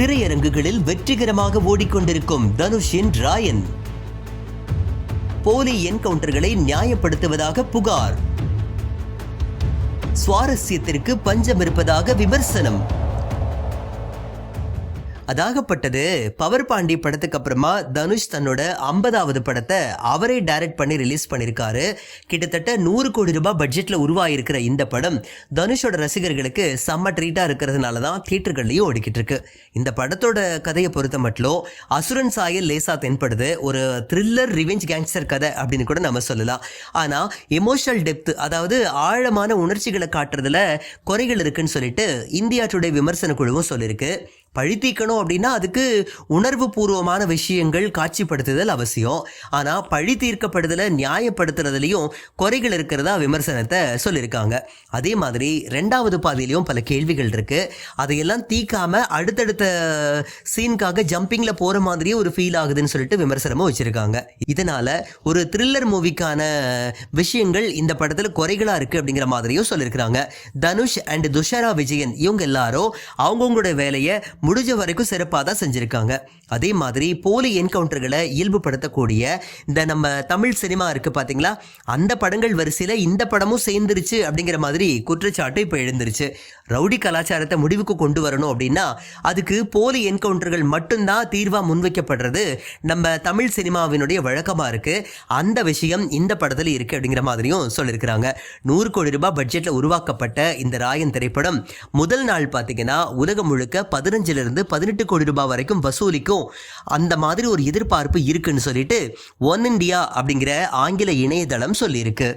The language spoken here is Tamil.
திரையரங்குகளில் வெற்றிகரமாக ஓடிக்கொண்டிருக்கும் தனுஷின் ராயன். போலி என்கவுண்டர்களை நியாயப்படுத்துவதாக புகார். சுவாரஸ்யத்திற்கு பஞ்சம் இருப்பதாக விமர்சனம். அதாகப்பட்டது. பவர் பாண்டி படத்துக்கு அப்புறமா தனுஷ் தன்னோட ஐம்பதாவது படத்தை அவரே டைரக்ட் பண்ணி ரிலீஸ் பண்ணியிருக்காரு கிட்டத்தட்ட நூறு கோடி ரூபாய் பட்ஜெட்டில் உருவாகியிருக்கிற இந்த படம் தனுஷோட ரசிகர்களுக்கு செம்ம ட்ரீட்டாக இருக்கிறதுனால தான் தியேட்டர்கள்லையும் ஓடிக்கிட்டு இருக்கு. இந்த படத்தோட கதையை பொறுத்த மட்டும் அசுரன் சாயல் லேசா தென்படுது. ஒரு த்ரில்லர் ரிவெஞ்ச் கேங்ஸ்டர் கதை அப்படின்னு கூட நம்ம சொல்லலாம். ஆனால் எமோஷனல் டெப்த் அதாவது ஆழமான உணர்ச்சிகளை காட்டுறதுல குறைகள் இருக்குன்னு சொல்லிட்டு இந்தியா டுடே விமர்சன குழுவும் சொல்லியிருக்கு பழி தீர்க்கணும் அப்படின்னா அதுக்கு உணர்வு பூர்வமான விஷயங்கள் காட்சிப்படுத்துதல் அவசியம். ஆனால் பழி தீர்க்கப்படுதலை நியாயப்படுத்துறதுலையும் குறைகள் இருக்கிறதா விமர்சனத்தை சொல்லியிருக்காங்க. அதே மாதிரி ரெண்டாவது பாதியிலையும் பல கேள்விகள் இருக்குது அதையெல்லாம் தீக்காமல் அடுத்தடுத்த சீனுக்காக ஜம்பிங்கில் போகிற மாதிரியே ஒரு ஃபீல் ஆகுதுன்னு சொல்லிட்டு விமர்சனமும் வச்சுருக்காங்க. இதனால் ஒரு த்ரில்லர் மூவிக்கான விஷயங்கள் இந்த படத்தில் குறைகளாக இருக்குது அப்படிங்கிற மாதிரியும் சொல்லியிருக்கிறாங்க. தனுஷ் அண்ட் துஷாரா விஜயன் இவங்க எல்லாரும் அவங்கவுங்களோட வேலையை முடிஞ்ச வரைக்கும் சிறப்பாக தான் செஞ்சுருக்காங்க. அதே மாதிரி போலி என்கவுண்டர்களை இயல்புபடுத்தக்கூடிய இந்த நம்ம தமிழ் சினிமா இருக்குது பார்த்தீங்களா அந்த படங்கள் வரிசையில் இந்த படமும் சேர்ந்துருச்சு அப்படிங்கிற மாதிரி குற்றச்சாட்டு இப்போ எழுந்துருச்சு. ரவுடி கலாச்சாரத்தை முடிவுக்கு கொண்டு வரணும் அப்படின்னா அதுக்கு போலி என்கவுண்டர்கள் மட்டும்தான் தீர்வாக முன்வைக்கப்படுறது நம்ம தமிழ் சினிமாவினுடைய வழக்கமாக இருக்குது அந்த விஷயம் இந்த படத்தில் இருக்குது அப்படிங்கிற மாதிரியும் சொல்லியிருக்கிறாங்க நூறு கோடி ரூபாய் பட்ஜெட்டில் உருவாக்கப்பட்ட இந்த ராயன் திரைப்படம் முதல் நாள் பார்த்தீங்கன்னா உலகம் முழுக்க பதினஞ்சு பதினஞ்சிலிருந்து பதினெட்டு கோடி ரூபாய் வரைக்கும் வசூலிக்கும் அந்த மாதிரி ஒரு எதிர்பார்ப்பு இருக்குன்னு சொல்லிட்டு ஒன் இண்டியா அப்படிங்கிற ஆங்கில இணையதளம் சொல்லியிருக்கு.